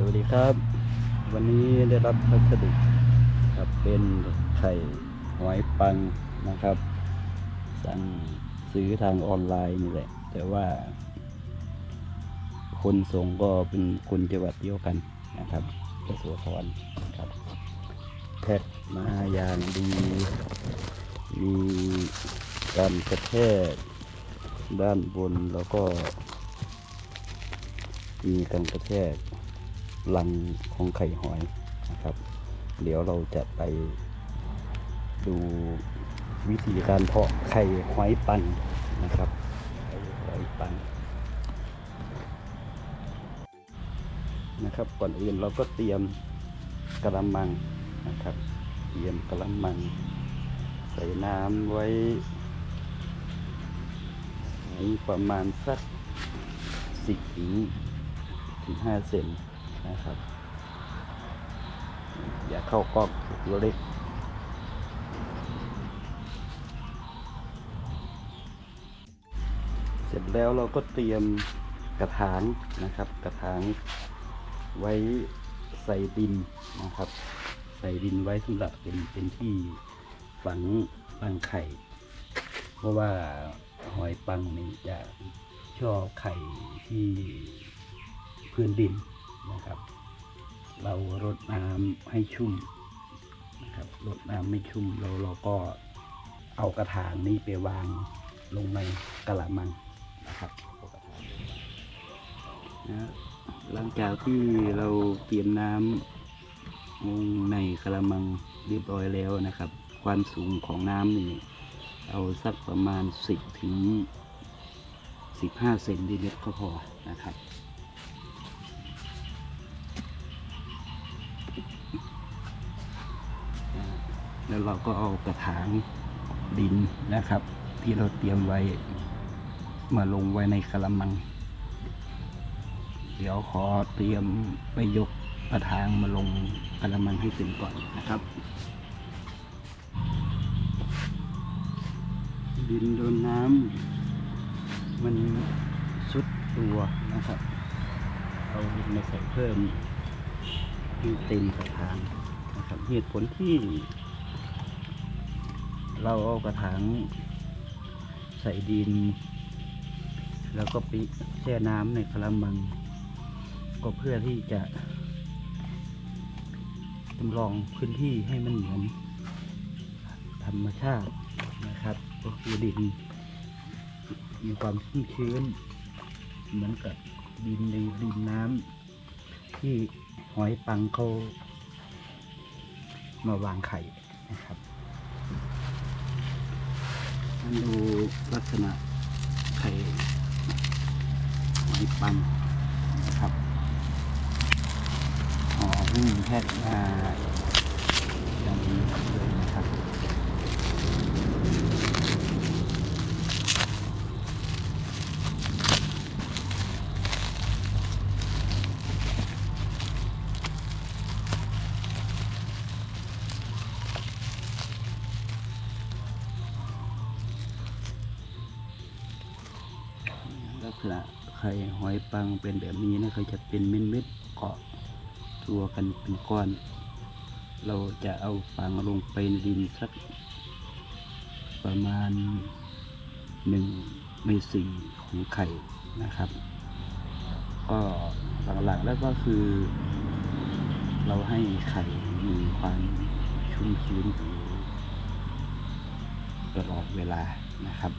สวัสดีครับ วันนี้ได้รับพัสดุครับเป็นไข่หอยปังนะครับ สั่งซื้อทางออนไลน์นี่แหละ แต่ว่า คนส่งก็เป็นคนจังหวัดเดียวกันนะครับยโสธรนครับแพ็คมาอย่างดี มีการกระแทกด้านบนแล้วก็ มีการกระแทก ลังของไข่หอยนะครับ เดี๋ยวเราจะไปดูวิธีการเพาะไข่หอยปันนะครับไข่หอยปันนะครับ ก่อนอื่นเราก็เตรียมกระมังนะครับ เตรียมกระมัง ใส่น้ำไว้ประมาณสักสิบถึงถึงห้าเซน นะครับ อย่าเข้ากล้องตัวเล็กเสร็จแล้วเราก็เตรียมกระถางนะครับ กระถางไว้ใส่ดินนะครับ ใส่ดินไว้สำหรับเป็นเป็นที่ฝังรังไข่ เพราะว่าหอยปังนี่จะชอบไข่ที่พื้นดิน นะครับ เรารดน้ำให้ชุ่มนะครับรดน้ำไม่ชุ่มแล้วเราก็เอากระถางนี้ไปวางลงในกระมังนะครับนะหลังจากที่เราเตรียมน้ำลงในกระมังเรียบร้อยแล้วนะครับ ความสูงของน้ำนี่เอาสักประมาณ 10 ถึง 15 เซนติเมตรก็พอนะครับ แล้วเราก็เอากระถางดินนะครับ ที่เราเตรียมไว้มาลงไว้ในกระมัง เดี๋ยวขอเตรียมไปยกกระถางมาลงกระมังให้เสร็จก่อนนะครับ ดินโดนน้ำมันสุดตัวนะครับเอาดินมาใส่เพิ่มให้เต็มกระถางนะครับเหตุผลที่ เราเอากระถางใส่ดิน แล้วก็ปิแช่น้ำในกระมัง ก็เพื่อที่จะจำลองพื้นที่ให้มันเหมือนธรรมชาตินะครับ ก็คือดิน มีความชุ่มชื้น เหมือนกับดินในดินน้ำที่หอยปังเขามาวางไข่นะครับ มาดูลักษณะไข่หอยปังนะครับห่อหุ้มแพ็คมาอย่ ลักษณะไข่หอยปังเป็นแบบนี้นะครับจะเป็นเม็ดเม็ดๆเกาะตัวกันเป็นก้อน เราจะเอาฝังลงไปในดินสักประมาณหนึ่งในสี่ของไข่นะครับ ก็หลักๆแล้วก็คือ เราให้ไข่มีความชุ่มชื้นอยู่ตลอดเวลานะครับ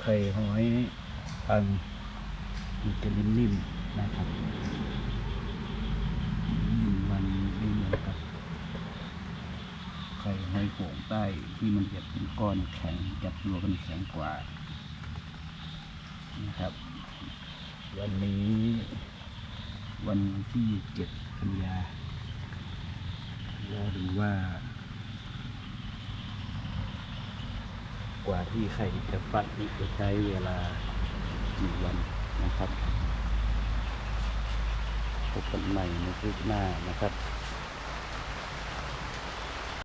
ไข่หอยปังมันจะนิ่มๆนะครับมันไม่เหมือนกับไข่หอยโขงใต้ที่มันจะเป็นก้อนแข็งจับตัวกันแข็งกว่านะครับ วันนี้วันที่เจ็ดกันยาเรอดูว่า กว่าที่ไข่จะฟักนี่จะใช้เวลากี่วันนะครับพบกันใหม่ในคลิปหน้านะครับ